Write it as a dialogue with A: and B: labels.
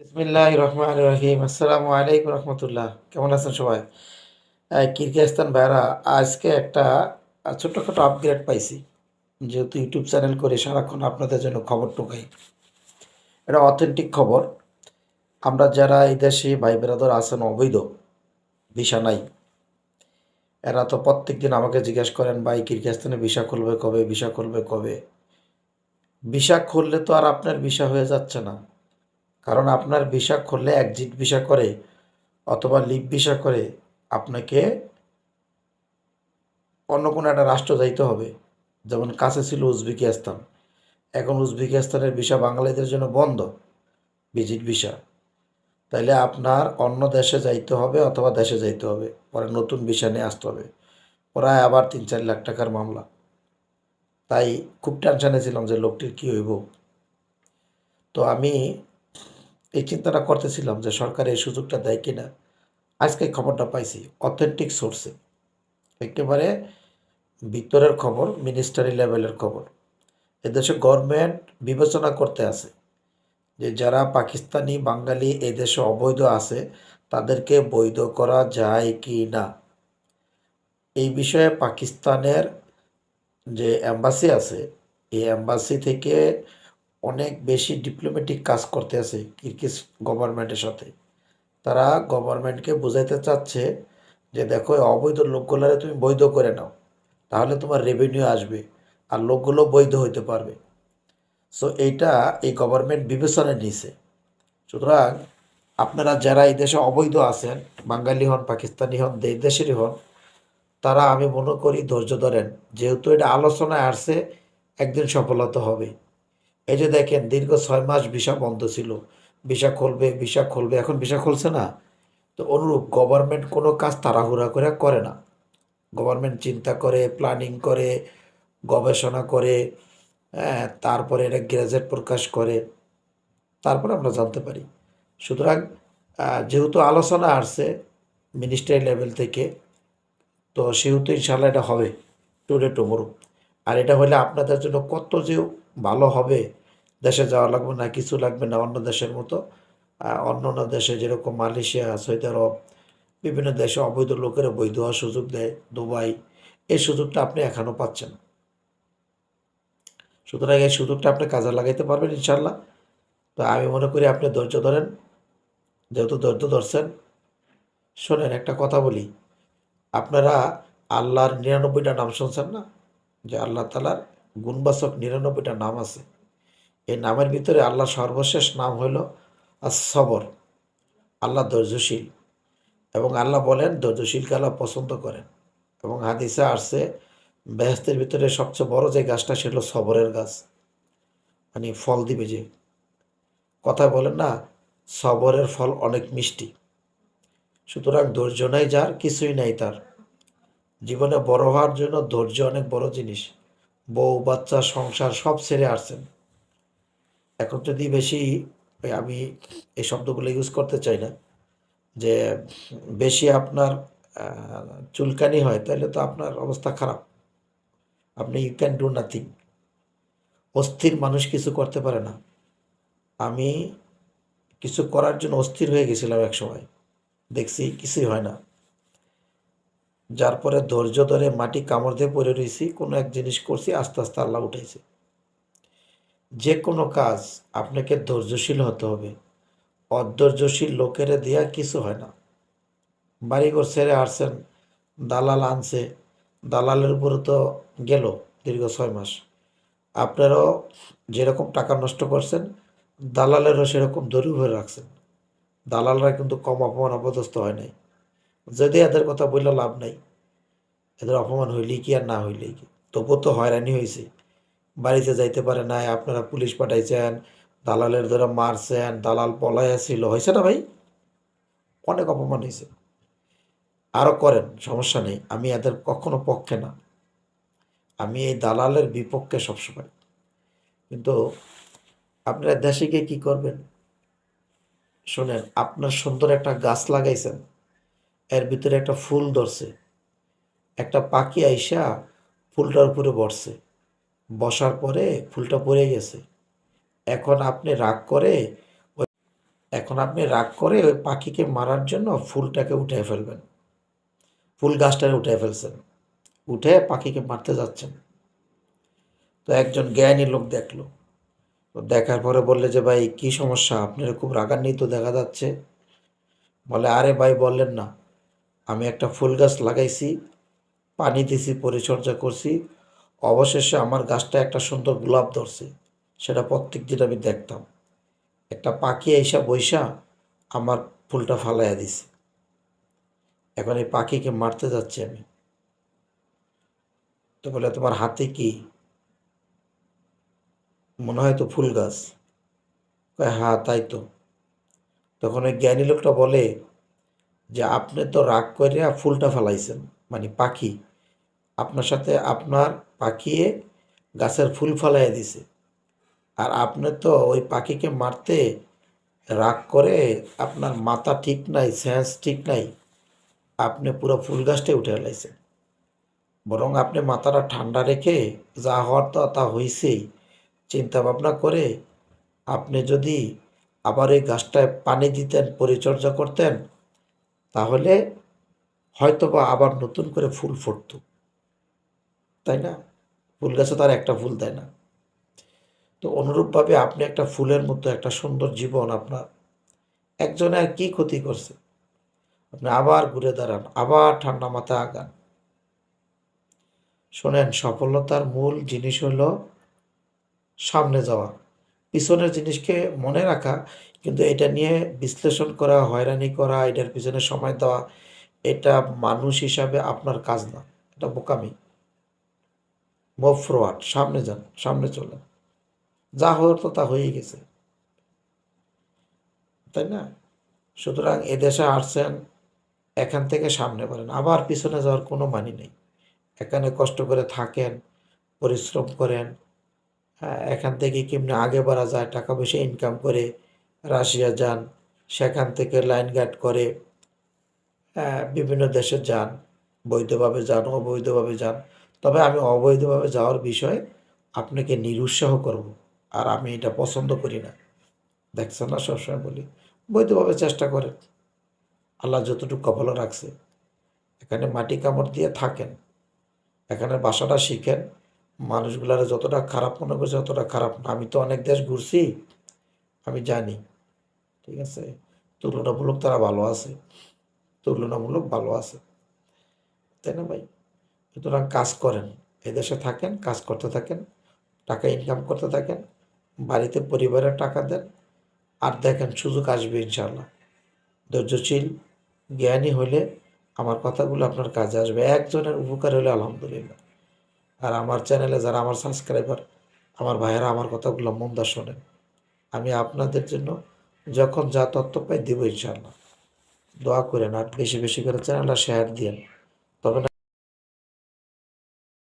A: বিসমিল্লাহ রহমান রহিম। আসসালামু আলাইকুম রহমতুল্লাহ। কেমন আছেন সবাই? কিরগিজস্তান ভাইরা আজকে একটা আহ, ছোট্টখাটো আপগ্রেড পাইছি। যেহেতু ইউটিউব চ্যানেল করে সারাক্ষণ আপনাদের জন্য খবর টোকাই। এটা অথেন্টিক খবর। আমরা যারা এই দেশে ভাই বেরাদর আছেন অবৈধ ভিসা নাই এরা তো প্রত্যেক দিন আমাকে জিজ্ঞেস করেন ভাই কিরগিজস্তানে ভিসা খুলবে কবে? ভিসা খুলবে কবে? ভিসা খুললে তো আর আপনার ভিসা হয়ে যাচ্ছে না। কারণ আপনার ভিসা খুললে একজিট ভিসা করে অথবা লিভ ভিসা করে আপনাকে অন্য কোনো একটা রাষ্ট্র যাইতে হবে। যেমন কাছে ছিল উজবেকিস্তান। এখন উজবেকিস্তানের ভিসা বাঙালিদের জন্য বন্ধ, ভিজিট ভিসা। তাইলে আপনার অন্য দেশে যাইতে হবে অথবা দেশে যাইতে হবে। পরে নতুন ভিসা নিয়ে আসতে হবে। প্রায় আবার তিন চার লাখ টাকার মামলা। তাই খুব টেনশনে ছিলাম যে লোকটির কী হইব। তো আমি এই চিন্তাটা করতেছিলাম যে সরকার এই সুযোগটা দেয় কিনা। আজকে খবরটা পাইছি অথেন্টিক সোর্সে একেবারে ভিতরের খবর মিনিস্টারি লেভেলের খবর। এদেশে গভর্নমেন্ট বিবেচনা করতে আছে যে যারা পাকিস্তানি, বাঙালি এদেশে অবৈধ আছে, তাদেরকে বৈধ করা যায় কি না এই বিষয়ে পাকিস্তানের যে অ্যাম্বাসি আছে, এই অ্যাম্বাসি থেকে অনেক বেশি ডিপ্লোম্যাটিক কাজ করতে আছে কিরগিজ গভর্নমেন্টের সাথে। তারা গভর্নমেন্টকে বোঝাইতে চাচ্ছে যে, দেখো অবৈধ লোকগুলারে তুমি বৈধ করে নাও, তাহলে তোমার রেভিনিউ আসবে আর লোকগুলো বৈধ হইতে পারবে। সো এইটা এই গভর্নমেন্ট বিবেচনায় নিয়েছে। সুতরাং আপনারা যারা এই দেশে অবৈধ আছেন, বাঙালি হন, পাকিস্তানি হন দেশ দেশেরই হন, তারা আমি মনে করি ধৈর্য ধরেন, যেহেতু এটা আলোচনায় আসছে, একদিন সফলতা হবে। এই যে দেখেন, দীর্ঘ ছয় মাস ভিসা বন্ধ ছিল। ভিসা খুলবে ভিসা খুলবে, এখন ভিসা খুলছে না। তো অনুরূপ গভর্নমেন্ট কোনো কাজ তাড়াহুড়া করে করে না। গভর্নমেন্ট চিন্তা করে প্ল্যানিং করে, গবেষণা করে হ্যাঁ তারপরে এটা গ্যাজেট প্রকাশ করে। তারপরে আমরা জানতে পারি। সুতরাং যেহেতু আলোচনা আসছে মিনিস্ট্রি লেভেল থেকে, তো সেহেতু ইনশাল্লাহ এটা হবে টুডে টুমোরো আর এটা হলে আপনাদের জন্য কত যে ভালো হবে দেশে যাওয়া লাগবে না, কিছু লাগবে না অন্য দেশের মতো। অন্য অন্য দেশে যেরকম মালয়েশিয়া, সৌদি আরব, বিভিন্ন দেশে অবৈধ লোকেরা বৈধ হওয়ার সুযোগ দেয়, দুবাই, এই সুযোগটা আপনি এখনও পাচ্ছেন। সুতরাং এই সুযোগটা আপনি কাজে লাগাইতে পারবেন ইনশাল্লাহ তো আমি মনে করি আপনি ধৈর্য ধরেন, যেহেতু ধৈর্য ধরছেন, শোনেন, একটা কথা বলি। আপনারা আল্লাহর নিরানব্বইটা নাম শুনছেন না? যে আল্লাহ তালার গুণবাচক নিরানব্বইটা নাম আছে। এই নামের ভিতরে আল্লাহ সর্বশেষ নাম হইল সবর আল্লাহ ধৈর্যশীল এবং আল্লাহ বলেন ধৈর্যশীলকে আল্লাহ পছন্দ করেন। এবং হাদিসে আসছে বেহেস্তের ভিতরে সবচেয়ে বড় যে গাছটা সেটা হলো সবরের গাছ। মানে ফল দিবে যে। কথা বলেন না, সবরের ফল অনেক মিষ্টি। সুতরাং ধৈর্য নাই যার, কিছুই নাই তার। জীবনে বড় হওয়ার জন্য ধৈর্য অনেক বড় জিনিস। বউ, বাচ্চা, সংসার সব ছেড়ে আসছেন। এখন যদি বেশি আমি এই শব্দগুলো ইউজ করতে চাই না। যে বেশি আপনার চুলকানি হয়, তাহলে তো আপনার অবস্থা খারাপ। আপনি ইউ ক্যান ডু নাথিং অস্থির মানুষ কিছু করতে পারে না। আমি কিছু করার জন্য অস্থির হয়ে গেছিলাম এক সময় দেখছি কিছুই হয় না। যার পরে ধৈর্য ধরে মাটি কামড় দিয়ে পড়ে রয়েছি কোনো এক জিনিস করছি, আস্তে আস্তে আল্লাহ উঠেছে যে কোনো কাজ আপনাকে ধৈর্যশীল হতে হবে। অধৈর্যশীল লোকেরা দেয়া কিছু হয় না। বাড়িঘর ছেড়ে আসছেন, দালাল আনছে। দালালের উপরে তো গেল দীর্ঘ ছয় মাস। আপনারাও যেরকম টাকা নষ্ট করছেন, দালালেরও সেরকম দড়ি ভরে রাখছেন। দালালরা কিন্তু কম অপমান অপদস্থ হয় নাই। যদি এদের কথা বললে লাভ নাই। এদের অপমান হইলেই কি আর না হইলেই কি? তবুও তো হয়রানি হয়েছে বাড়িতে যাইতে পারে নাই, আপনারা পুলিশ পাঠাইছেন, দালালের ধরে মারছেন, দালাল পলাইয়া ছিল হয়েছে না ভাই? অনেক অপমান হয়েছে। আরও করেন, সমস্যা নেই, আমি এদের কখনো পক্ষে না। আমি এই দালালের বিপক্ষে সবসময়। কিন্তু আপনারা দেশে গিয়ে কী করবেন? শোনেন, আপনার সুন্দর একটা গাছ লাগাইছেন, এর ভিতরে একটা ফুল ধরছে, একটা পাখি আইসা ফুলটার উপরে বসছে। বসার পরে ফুলটা পড়ে গেছে। এখন আপনি রাগ করে এখন আপনি রাগ করে ওই পাখিকে মারার জন্য ফুলটাকে উঠে ফেলবেন। ফুল গাছটাকে উঠে ফেলছেন। উঠে পাখিকে মারতে যাচ্ছেন। তো একজন জ্ঞানী লোক দেখল। তো দেখার পরে বললে যে, ভাই, কি সমস্যা? আপনার খুব রাগান্বিত দেখা যাচ্ছে। বলে, আরে ভাই, বললেন না। আমি একটা ফুল গাছ লাগাইছি, পানি দিছি, পরিচর্যা করছি অবশেষে আমার গাছটা একটা সুন্দর গোলাপ ধরছে। সেটা প্রত্যেক দিন আমি দেখতাম। একটা পাখি এসা বৈশা আমার ফুলটা ফালাইয়া দিছে। এখন এই পাখিকে মারতে যাচ্ছি আমি। তো বলে, তোমার হাতে কি? মনে হয় তো ফুল গাছ। হ্যাঁ তাই তো। তখন ওই জ্ঞানী লোকটা বলে যে, আপনি তো রাগ করে ফুলটা ফালাইছেন মানে পাখি। আপনার সাথে আপনার পাখিয়ে গাছের ফুল ফালাইয়া দিছে। আর আপনি তো ওই পাখিকে মারতে রাগ করে আপনার মাথা ঠিক নাই, সেন্স ঠিক নাই, আপনি পুরো ফুল গাছটাই উঠে ফেলাইছেন। বরং আপনি মাথাটা ঠান্ডা রেখে যা হওয়ার তো তা হয়েছেই চিন্তা ভাবনা করে আপনি যদি আবার এই গাছটায় পানি দিতেন, পরিচর্যা করতেন, তাহলে হয়তো বা আবার নতুন করে ফুল ফুটতো। তাই না? ফুল গাছে তার একটা ফুল দেয় না? তো অনুরূপভাবে আপনি একটা ফুলের মতো একটা সুন্দর জীবন আপনার। একজনে আর কি ক্ষতি করছে? আপনি আবার ঘুরে দাঁড়ান, আবার ঠান্ডা মাথায় আগান। শোনেন, সফলতার মূল জিনিস হলো সামনে যাওয়া। পিছনের জিনিসকে মনে রাখা, কিন্তু এটা নিয়ে বিশ্লেষণ করা, হয়রানি করা, এটার পিছনে সময় দেওয়া, এটা মানুষ হিসাবে আপনার কাজ না, এটা বোকামি। মুভ সামনে যান সামনে চলেন। যা হওয়ার তো তা হয়েই গেছে। তাই না? সুতরাং এদেশে আসছেন এখান থেকে সামনে বলেন আবার পিছনে যাওয়ার কোনো মানি নেই। এখানে কষ্ট করে থাকেন পরিশ্রম করেন। হ্যাঁ এখান থেকে কেমনি আগে বাড়া যায় টাকা পয়সা ইনকাম করে রাশিয়া যান সেখান থেকে লাইন গার্ড করে হ্যাঁ, বিভিন্ন দেশে যান বৈধভাবে যান অবৈধভাবে যান। তবে আমি অবৈধভাবে যাওয়ার বিষয়ে আপনাকে নিরুৎসাহ করব। আর আমি এটা পছন্দ করি না। দেখছেন না? সবসময় বলি, বৈধভাবে চেষ্টা করেন। আল্লাহ যতটুকু কপালে রাখছে। এখানে মাটি কামড় দিয়ে থাকেন। এখানে বাসাটা শিখেন। মানুষগুলারা যতটা খারাপ মনে করছে, ততটা খারাপ না। আমি তো অনেক দেশ ঘুরছি, আমি জানি। ঠিক আছে? তুলনামূলক তারা ভালো আছে। তুলনামূলক ভালো আছে। তাই না ভাই? সুতরাং কাজ করেন, এদেশে থাকেন, কাজ করতে থাকেন, টাকা ইনকাম করতে থাকেন, বাড়িতে পরিবারের টাকা দেন, আর দেখেন সুযোগ আসবে ইনশাল্লাহ ধৈর্যশীল, জ্ঞানী হলে আমার কথাগুলো আপনার কাজে আসবে। একজনের উপকার হলে আলহামদুলিল্লাহ। আর আমার চ্যানেলে যারা আমার সাবস্ক্রাইবার, আমার ভাইয়েরা আমার কথাগুলো মন্দা শোনেন। আমি আপনাদের জন্য যখন যা তথ্য পাই দিব ইনশাল্লাহ দোয়া করেন, আর বেশি বেশি করে চ্যানেলটা শেয়ার দিয়েন। তবে